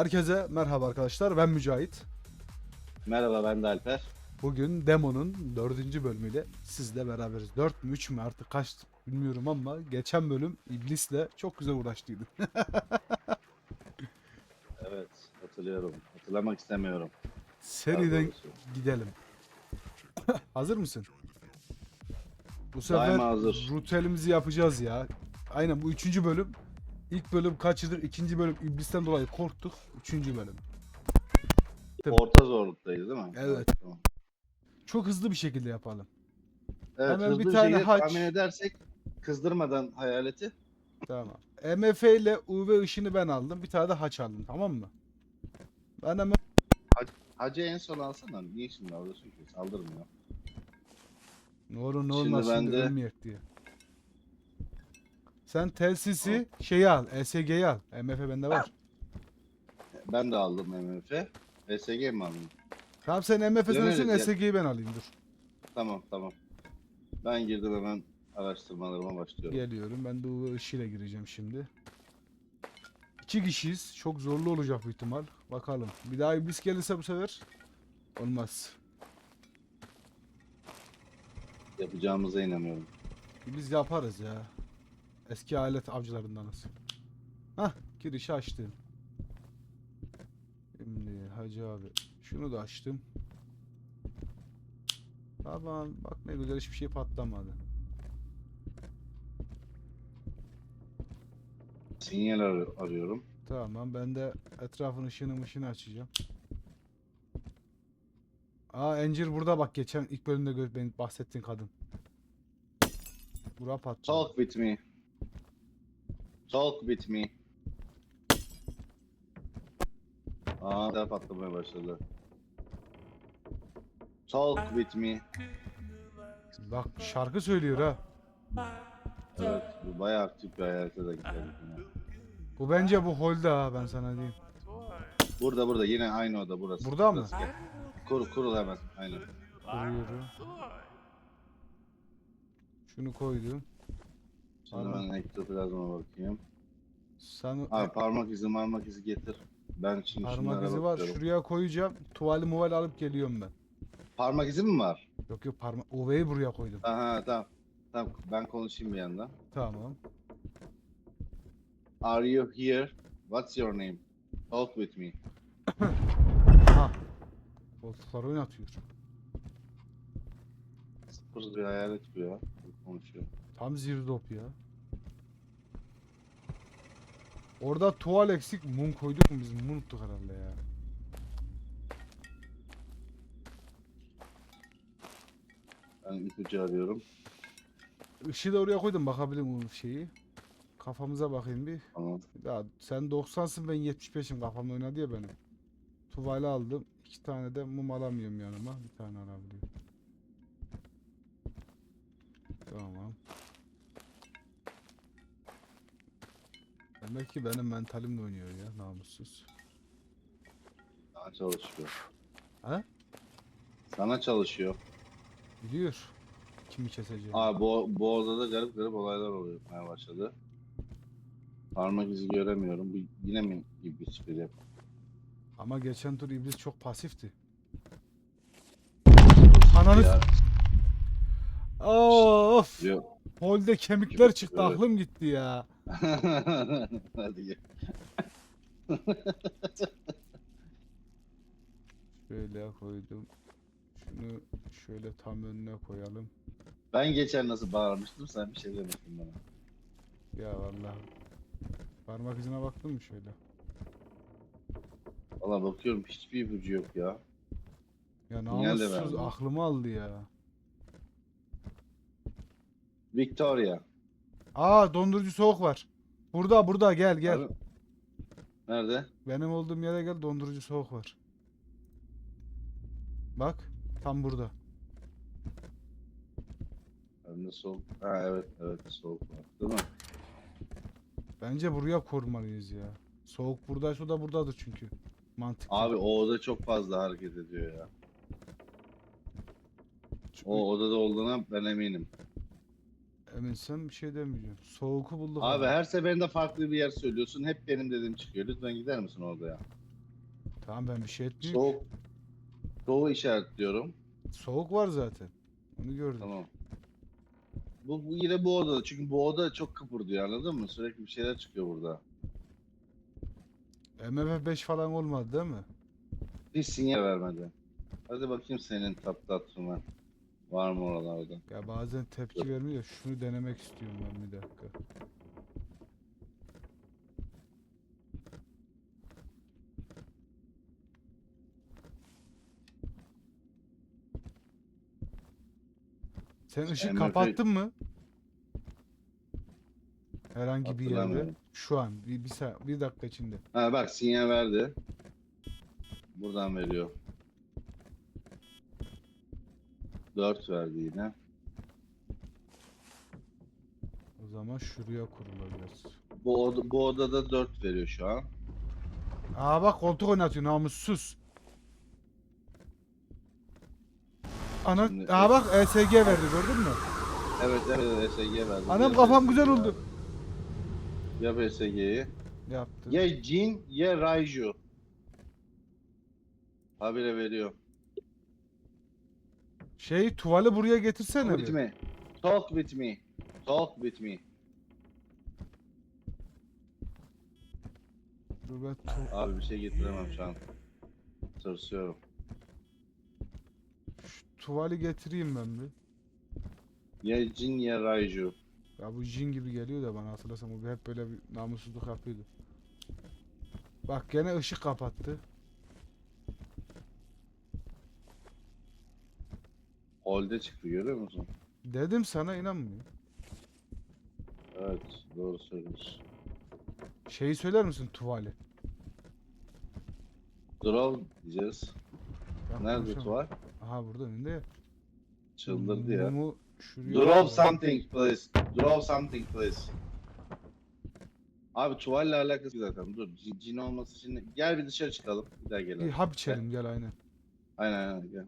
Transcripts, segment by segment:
Herkese merhaba arkadaşlar. Ben Mücahit. Merhaba ben de Alper. Bugün Demo'nun dördüncü bölümüyle sizle beraberiz. 4 mü 3 mü artık kaç bilmiyorum ama geçen bölüm İblis'le çok güzel uğraştıydı. Evet hatırlıyorum. Hatırlamak istemiyorum. Seriden gidelim. Hazır mısın? Bu sefer Daima hazır. rutelimizi yapacağız ya. Aynen bu üçüncü bölüm. İlk bölüm kaçırdık. ikinci bölüm İblis'ten dolayı korktuk. Üçüncü bölüm. Tabii. Orta zorluktayız değil mi? Evet. Tamam. Çok hızlı bir şekilde yapalım. Evet Hemen hızlı bir tane şekilde haç. tahmin edersek kızdırmadan hayaleti. Tamam. MF ile UV ışını ben aldım. Bir tane de haç aldım. Tamam mı? Ben hemen Hacı en son alsana. Niye şimdi alıyorsun ki? Saldırmıyor. ne olur ne Şimdi olmaz ben şimdi de- ölmeyek diye. Sen telsisi şeyi al. ESG'yi al. MF bende var. Ben de aldım MMF. SG mi aldın? Tamam sen MF Döneriz sensin ya. ESG'yi ben alayım dur. Tamam tamam. Ben girdim hemen araştırmalarıma başlıyorum. Geliyorum. Ben de UV ışığıyla gireceğim şimdi. İki kişiyiz. Çok zorlu olacak bu ihtimal. Bakalım. Bir daha iblis gelirse bu sefer olmaz. Yapacağımıza inanıyorum. Biz yaparız ya. Eski alet avcılarındanız. Hah girişi açtım. Şimdi hacı abi şunu da açtım. Tamam bak ne güzel hiçbir şey patlamadı. Sinyal ar- arıyorum. Tamam ben de etrafın ışığını ışını açacağım. Aa Encir burada bak geçen ilk bölümde bahsettiğin kadın. Bura patladı. Talk with me. Talk with me. Aa, daha patlamaya başladı. Talk with me. Bak şarkı söylüyor ha. Evet, bu bayağı aktif bir hayalete de gidelim. Bu bence bu holde ha ben sana diyeyim. Burada burada yine aynı oda burası. Burada mı? Burası, gel. Kur, kurul hemen. Aynen. Koyuyorum. Şunu koydum. Şimdi ben ektoplazma bakayım. Sen Abi parmak izi parmak izi getir. Ben şimdi parmak izi var. bakıyorum. Şuraya koyacağım. Tuvali muval alıp geliyorum ben. Parmak izi mi var? Yok yok parmak. UV'yi buraya koydum. Aha tamam. Tamam ben konuşayım bir yandan. Tamam. Are you here? What's your name? Talk with me. Ha. Koltuklar oynatıyor. Sıfır bir hayalet bu ya. Konuşuyor. Tam zirdop ya. Orada tuval eksik mum koyduk mu biz? Mum unuttuk herhalde ya. Ben ipucu arıyorum. Işığı da oraya koydum bakabilirim o şeyi. Kafamıza bakayım bir. Tamam. Ya sen 90'sın ben 75'im kafamda oynadı ya benim. Tuvali aldım. İki tane de mum alamıyorum yanıma. Bir tane alabiliyorum. Tamam. Demek ki benim mentalimle oynuyor ya namussuz. Sana çalışıyor. Ha? Sana çalışıyor. Biliyor. Kimi keseceğim. Aa bu, bu odada garip garip olaylar oluyor yapmaya başladı. Parmak izi göremiyorum. Bu yine mi iblis biri? Ama geçen tur iblis çok pasifti. Ananı Ya, Of! yok. Holde kemikler çıktı aklım gitti ya. Hadi gel. Şöyle koydum. Şunu şöyle tam önüne koyalım. Ben geçen nasıl bağırmıştım sen bir şey demiştin bana. Ya vallahi. Parmak izine baktın mı şöyle? Valla bakıyorum hiçbir ipucu yok ya. Ya namussuz aklımı aldı ya. Victoria. Aa dondurucu soğuk var. Burada burada gel gel. Abi, Nerede? Benim olduğum yere gel dondurucu soğuk var. Bak tam burada. Önde soğuk. Ha evet evet soğuk var. Değil mi? Bence buraya korumalıyız ya. Soğuk buradaysa o da buradadır çünkü. Mantıklı. Abi o oda çok fazla hareket ediyor ya. Çünkü O odada olduğuna ben eminim. Eminsen bir şey demeyeceğim. Soğuku bulduk. Abi her seferinde farklı bir yer söylüyorsun. Hep benim dediğim çıkıyor. Lütfen gider misin orada ya? Tamam ben bir şey etmiyorum. Soğuk. Soğuğu işaretliyorum. Soğuk var zaten. Onu gördüm. Tamam. Bu, bu yine bu odada. Çünkü bu oda çok kıpırdıyor anladın mı? Sürekli bir şeyler çıkıyor burada. MF 5 falan olmadı değil mi? Hiç sinyal vermedi. Hadi bakayım senin tatlı atımı. Var mı oralarda? Ya bazen tepki vermiyor. Şunu denemek istiyorum ben bir dakika. Sen ışık MF kapattın mı? Herhangi bir yerde. Hatırlamıyorum. Şu an bir, bir, sa- bir dakika içinde. Ha bak sinyal verdi. Buradan veriyor. 4 verdi yine. O zaman şuraya kurulabilir. Bu, oda, bu odada 4 veriyor şu an. Aa bak koltuk oynatıyor namussuz. Ana, Şimdi- aa bak ESG verdi gördün mü? Evet evet ESG verdi. Anam kafam ESG güzel oldu. Yap ESG'yi. Yaptı. Ya Jin ya Raiju. Habire veriyor. Şey tuvali buraya getirsene bir. with me. Talk with me. Talk with me. Dur ben tu- Abi bir şey getiremem şu an. Tırsıyorum. şu tuvali getireyim ben bir. Ya Jin ya Raiju. Ya bu jin gibi geliyor da bana hatırlasam o hep böyle bir namussuzluk yapıyordu. Bak gene ışık kapattı. Holde çıktı görüyor musun? Dedim sana inanmıyor. Evet doğru söylüyorsun. Şeyi söyler misin tuvali? Draw diyeceğiz. Ben Nerede konuşamam. tuval? Aha burada önünde ya. Çıldırdı ya. Mumu şuraya Draw koy. something please. Draw something please. Abi tuvalle alakası yok zaten. Dur cin, cin olması için gel bir dışarı çıkalım. Bir daha Bir gelelim. hap içelim gel aynen. Aynen aynen gel.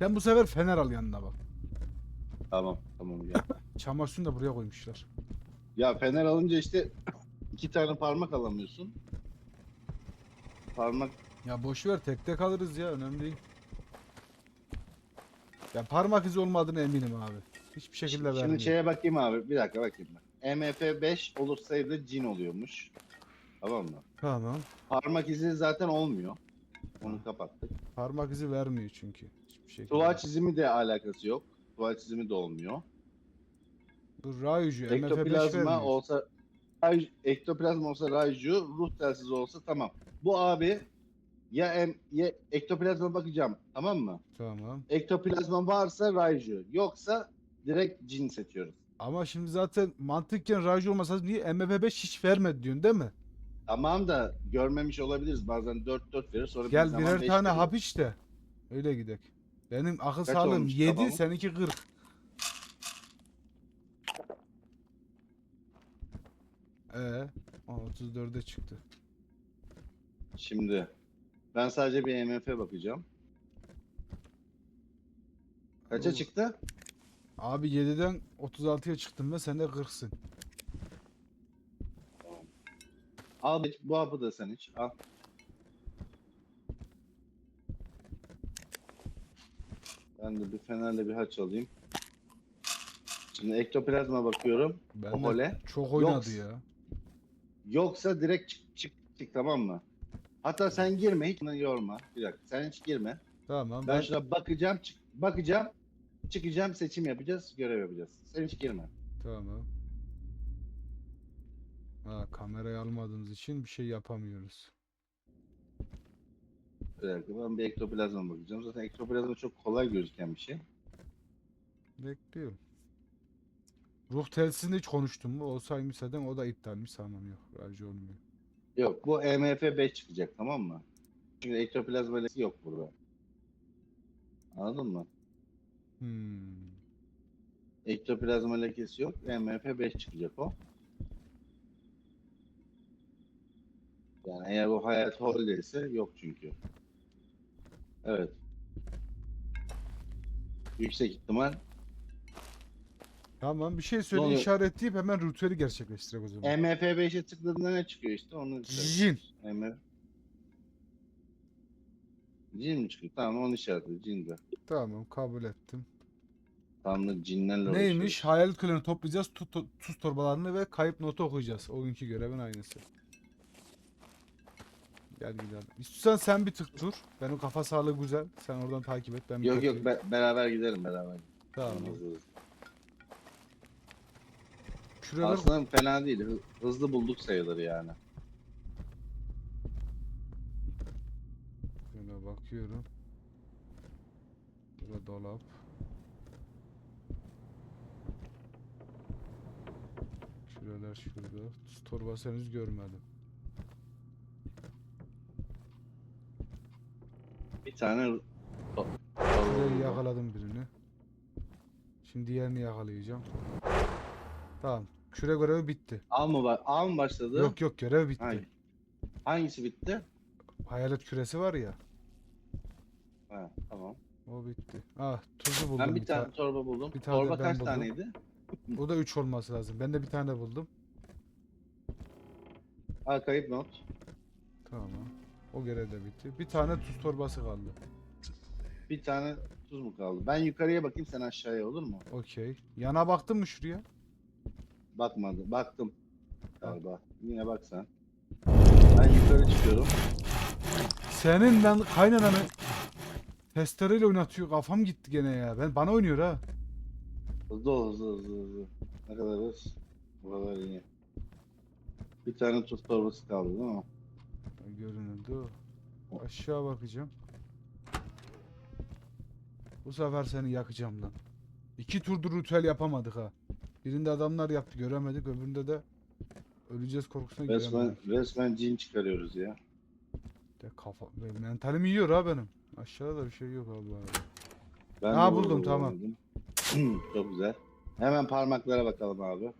Sen bu sefer fener al yanına bak. Tamam tamam gel. Çamaşır suyunu da buraya koymuşlar. ya fener alınca işte iki tane parmak alamıyorsun. Parmak Ya boş ver tek tek alırız ya önemli değil. Ya parmak izi olmadığına eminim abi. Hiçbir şekilde vermiyor. şimdi şeye bakayım abi. Bir dakika bakayım ben. MF5 olursaydı cin oluyormuş. Tamam mı? Tamam. Parmak izi zaten olmuyor. Onu kapattık. Parmak izi vermiyor çünkü. Hiçbir şekilde. Tuval çizimi de alakası yok. Tuval çizimi de olmuyor. Bu Raiju, MF5 Ektoplazma vermiyor. olsa Raj- ektoplazma olsa Raiju, ruh telsizi olsa tamam. Bu abi ya em, ya ektoplazma bakacağım tamam mı? Tamam. Ektoplazma varsa Raiju, yoksa direkt cin seçiyoruz. Ama şimdi zaten mantıkken Raiju olmasa niye MF5 hiç vermedi diyorsun değil mi? Tamam da görmemiş olabiliriz. Bazen 4 4 verir sonra bir Gel zaman birer beş tane hap iç de. Öyle gidek. Benim akıl Kaç sağlığım olmuş 7, tamamı? seninki 40. Ee, 34'e çıktı. Şimdi ben sadece bir MF bakacağım. Kaça Oo. çıktı? Abi 7'den 36'ya çıktım ve sen de 40'sın. Al bu hapı da sen iç. Al. Ben de bir fenerle bir haç alayım. Şimdi ektoplazma bakıyorum. Ben O hole. çok oynadı Yok. ya. Yoksa direkt çık çık çık tamam mı? Hatta sen girme hiç yorma. Bir dakika sen hiç girme. Tamam Ben ben, şuna bakacağım çık bakacağım. Çıkacağım seçim yapacağız görev yapacağız. Sen hiç girme. Tamam. Ha, kamerayı almadığımız için bir şey yapamıyoruz. Bir dakika ben bir ektoplazma bakacağım. Zaten ektoplazma çok kolay gözüken bir şey. Bekliyorum. Ruh telsizinde hiç konuştum mu? Olsaymış zaten o da iptalmiş sanmam yok. Raji olmuyor. Yok bu EMF 5 çıkacak tamam mı? Çünkü ektoplazma yok burada. Anladın mı? Hmm. Ektoplazma lekesi yok. EMF 5 çıkacak o. Yani eğer bu hayat holdeyse yok çünkü. Evet. Yüksek ihtimal. Tamam bir şey söyle oluyor? işaretleyip hemen ritüeli gerçekleştirek o zaman. EMF 5'e tıkladığında ne çıkıyor işte onu Jin. EMF. Cin mi çıkıyor? Tamam onu işaretli. Cin de. Tamam kabul ettim. Tanrı cinlerle Neymiş? uğraşıyoruz. Hayalet küllerini toplayacağız. Tu- tu- tuz torbalarını ve kayıp notu okuyacağız. O günkü görevin aynısı. Gel gidelim. İstiyorsan sen bir tık dur. Benim kafa sağlığı güzel. Sen oradan takip et. Ben bir Yok yok be- beraber gidelim beraber. Tamam. Şuralar Aslında fena değil. hı- Hızlı bulduk sayılır yani. Şöyle bakıyorum. Burada dolap. Şuralar şurada. Tuz torbası henüz görmedim. Bir tane buldum. yakaladım birini. Şimdi diğerini yakalayacağım. Tamam. Küre görevi bitti. Av mı, var? Av mı başladı? Yok yok görev bitti. Hangi? Hangisi bitti? Hayalet küresi var ya. Ha, tamam. O bitti. Ah tuzu buldum Ben bir tane tane. torba buldum. bir tane torba ben kaç buldum. taneydi? O da 3 olması lazım. Ben de bir tane buldum. Ha kayıp not. Tamam. O görev de bitti. Bir tane tuz torbası kaldı. Bir tane tuz mu kaldı? Ben yukarıya bakayım sen aşağıya olur mu? Okey. Yana baktın mı şuraya? Bakmadım. Baktım. Galiba. Yine bak sen. Ben yukarı çıkıyorum. Senin ben kaynananı testereyle oynatıyor. Kafam gitti gene ya. Ben bana oynuyor ha. Hızlı ol hızlı hızlı hızlı. Ne kadar hız? Bu kadar iyi. Bir tane tuz torbası kaldı değil mi? Görünüldü o. Aşağı bakacağım. Bu sefer seni yakacağım lan. İki turdur ritüel yapamadık ha. Birinde adamlar yaptı göremedik. Öbüründe de öleceğiz korkusuna Resmen, göremedik. resmen cin çıkarıyoruz ya. De kafa, mentalim yiyor ha benim. Aşağıda da bir şey yok arada. Ben Ha, buldum, burada tamam. Çok güzel. Hemen parmaklara bakalım abi.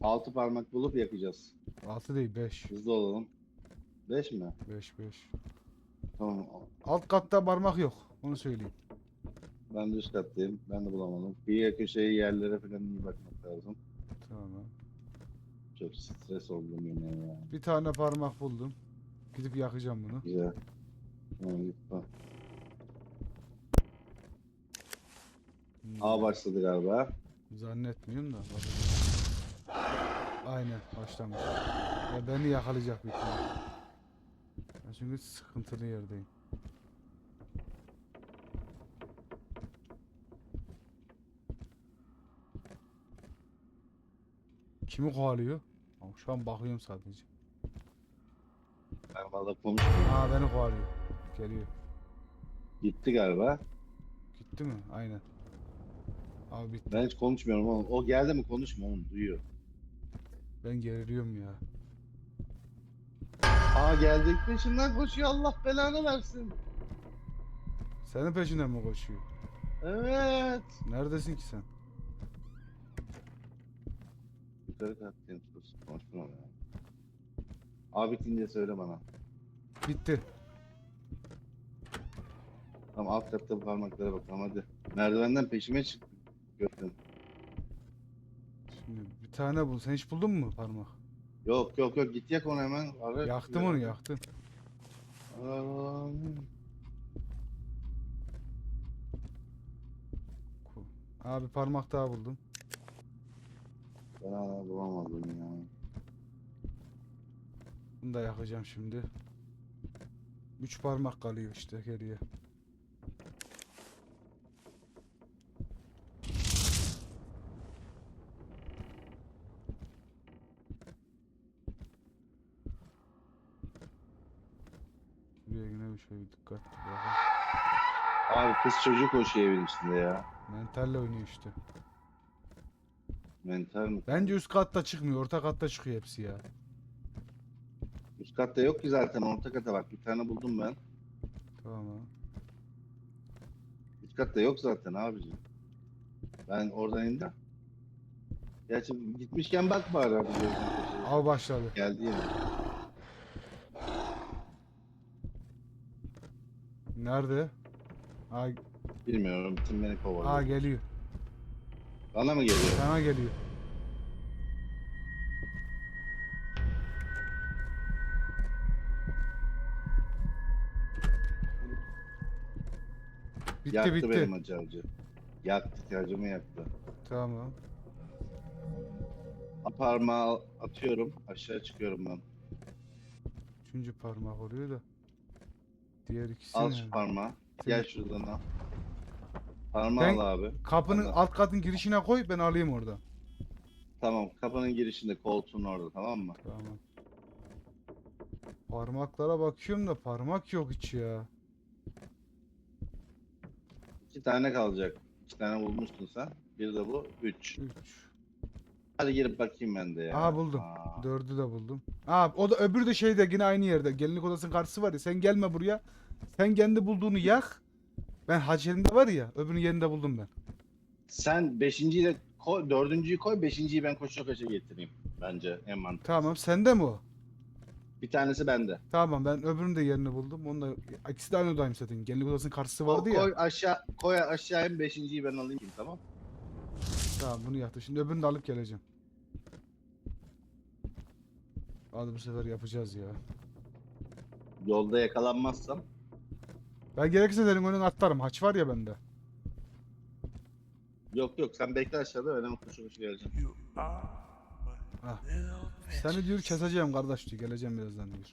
Altı parmak bulup yakacağız. 6 değil 5. Hızlı olalım. Beş mi? 5 5. Tamam. Alt katta parmak yok. Onu söyleyeyim. Ben de üst kattayım. Ben de bulamadım. Bir köşeye yerlere falan iyi bakmak lazım. Tamam. Çok stres oldum yine ya. Bir tane parmak buldum. Gidip yakacağım bunu. Güzel. Tamam git bak. Hmm, A başladı galiba. Zannetmiyorum da. bak. Aynen başlamış. Ve beni yakalayacak bir ihtimal. Çünkü sıkıntılı yerdeyim. Kimi kovalıyor? Şu an bakıyorum sadece. Ben valla konuşmuyorum. Aa beni kovalıyor. Geliyor. Gitti galiba. Gitti mi? Aynen. Abi bitti. Ben hiç konuşmuyorum oğlum. O geldi mi konuşma oğlum duyuyor. Ben geriliyorum ya. Aa geldik peşimden koşuyor Allah belanı versin. Senin peşinden mi koşuyor? Evet. Neredesin ki sen? Yukarı kattayım sus. Konuşma ya. Abi bitince söyle bana. Bitti. Tamam alt katta parmaklara bakalım hadi. Merdivenden peşime çık. Gördüm. Şimdi bir tane bul. Sen hiç buldun mu parmak? Yok yok yok git yak onu hemen. Ara. Yaktım onu yaktım. Aa, Abi parmak daha buldum. Ben hala bulamadım ya. Bunu da yakacağım şimdi. Üç parmak kalıyor işte geriye. Yine bir şey dikkat bakın. Abi kız çocuğu koşuyor evin içinde ya. Mentalle oynuyor işte. Mental mi? Bence üst katta çıkmıyor, orta katta çıkıyor hepsi ya. Üst katta yok ki zaten orta kata bak bir tane buldum ben. Tamam abi. Üst katta yok zaten abicim. Ben oradan indim. Gerçi gitmişken bak bari abi. Av başladı. Geldi yine. Nerede? Aa, Bilmiyorum bütün beni aa kovalıyor. geliyor. Bana mı geliyor? Sana geliyor. Bitti yaktı bitti. benim acı acı. Yaktı acımı yaktı. Tamam. Parmağı atıyorum. Aşağı çıkıyorum ben. Üçüncü parmak oluyor da. Diğer ikisi Al şu parmağı. Gel şuradan al. Parmağı Ben- al abi. Kapının Anladım. alt katın girişine koy ben alayım oradan. Tamam. Kapının girişinde koltuğun orada tamam mı? Tamam. Parmaklara bakıyorum da parmak yok hiç ya. İki tane kalacak. İki tane bulmuştun sen. Bir de bu. Üç. 3. Hadi girip bakayım ben de ya. Aha buldum. Aa, Dördü de buldum. Aa o da öbürü de şeyde yine aynı yerde. Gelinlik odasının karşısı var ya. Sen gelme buraya. Sen kendi bulduğunu yak. Ben Hacer'inde var ya. Öbürünün yerinde buldum ben. Sen beşinciyi de koy, dördüncüyü koy, beşinciyi ben koşa koşa getireyim. Bence en mantıklı. Tamam sende mi o? Bir tanesi bende. Tamam ben öbürünün de yerini buldum. Onu da ikisi de aynı odayım zaten. Gelinlik odasının karşısı vardı koy ya. aşağı, koy aşağı in beşinciyi ben alayım tamam. Tamam bunu yaktım. Şimdi öbürünü de alıp geleceğim. Hadi bu sefer yapacağız ya. Yolda yakalanmazsam Ben gerekirse senin önüne atlarım. Haç var ya bende. yok yok sen bekle aşağıda ben hemen koşa koşa geleceğim. Little Seni diyor keseceğim kardeş diyor. Geleceğim birazdan diyor.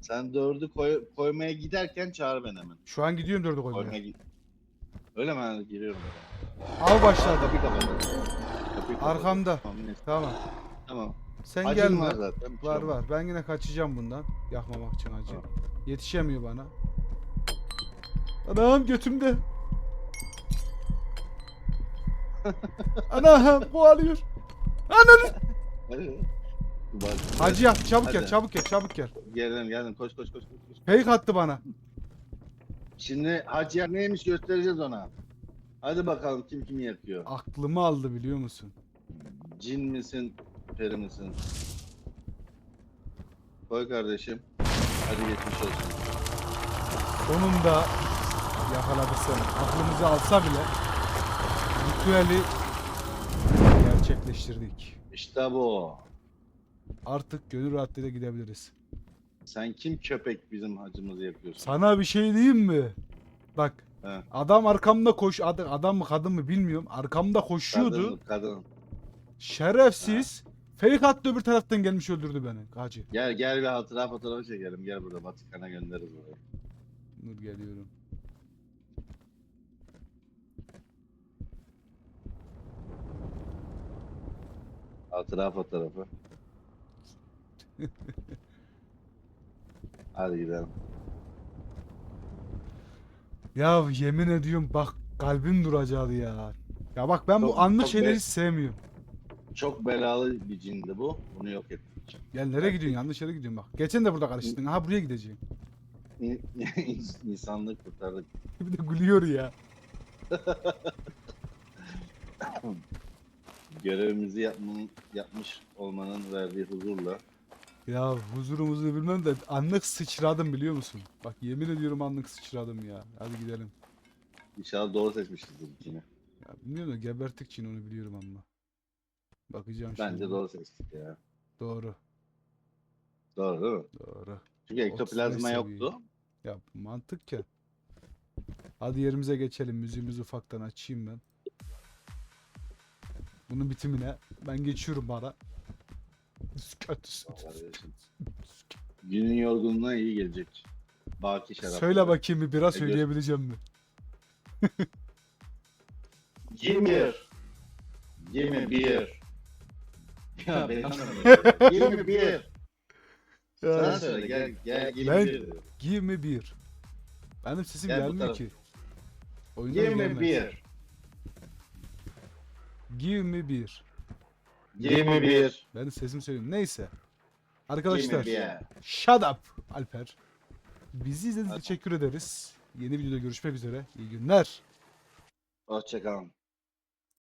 Sen dördü koy, koymaya giderken çağır beni hemen. Şu an gidiyorum dördü Koymaya koymaya. git. Öyle mi? Giriyorum. Al Aa, başladı. kapıyı kapat. Kapıyı kapat. Arkamda. Tamam, neyse. Tamam. Tamam. Sen Acım gelme. var zaten. bir şey Var olmaz. var. Ben yine kaçacağım bundan. Yakmamak için acı. Tamam. Yetişemiyor bana. Anam götümde. Anam kovalıyor. Ananı. Hadi. Bak, Hacı yak çabuk gel çabuk gel çabuk gel. Geldim geldim koş koş koş. koş. koş. Fake attı bana. Şimdi Hacı yer neymiş göstereceğiz ona. Hadi bakalım kim kimi yakıyor. Aklımı aldı biliyor musun? Cin misin, peri misin? Koy kardeşim. Hadi geçmiş olsun. Sonunda yakaladı seni. Aklımızı alsa bile ritüeli gerçekleştirdik. İşte bu. Artık gönül rahatlığıyla gidebiliriz. Sen kim köpek bizim hacımızı yapıyorsun? Sana bir şey diyeyim mi? Bak He. adam arkamda koş adam, adam mı kadın mı bilmiyorum. Arkamda koşuyordu. Kadın, kadın. Şerefsiz. Fake attı öbür taraftan gelmiş öldürdü beni. Hacı. Gel gel bir hatıra fotoğrafı çekelim. Gel burada Vatikan'a göndeririz orayı. Dur geliyorum. Hatıra fotoğrafı. Hadi gidelim. Ya yemin ediyorum bak kalbim duracaktı ya. Ya bak ben Çok- bu anlık çok şeyleri be- hiç sevmiyorum. Çok belalı bir cindi bu. Bunu yok ettik. Gel nereye gidiyorsun? Yanlış yere gidiyorsun bak. Geçen de burada karıştırdın. Aha buraya gideceğim. İ- İnsanlığı kurtardık. Bir de gülüyor ya. Görevimizi yapmanın, yapmış olmanın verdiği huzurla. Ya huzurumuzu bilmem de anlık sıçradım biliyor musun? Bak yemin ediyorum anlık sıçradım ya. Hadi gidelim. İnşallah doğru seçmişizdir yine. Ya bilmiyorum da gebertik için onu biliyorum ama. Bakacağım şimdi. Bence doğru seçtik ya. Doğru. Doğru değil mi? Doğru. Çünkü ektoplazma 35 yoktu. Ya mantık ya. Hadi yerimize geçelim. Müziğimizi ufaktan açayım ben. Bunun bitimine ben geçiyorum bana. Kardeşim. Günün yorgunluğuna iyi gelecek. Baki şarap. Söyle bakayım bir biraz Ne diyorsun? söyleyebileceğim mi? Give me beer. Give me beer. Ya ben anlamıyorum. Give me beer. Sen söyle gel gel me Ben- beer. Give me beer. Benim sesim Gel bu gelmiyor tarafa. ki. Oyundan Give me gelmez. beer. Give me beer. Give me beer. Benim sesim söylüyorum. Neyse. Arkadaşlar. beer. Shut up Alper. Bizi izlediğiniz için teşekkür ederiz. Yeni videoda görüşmek üzere. İyi günler. Hoşçakalın.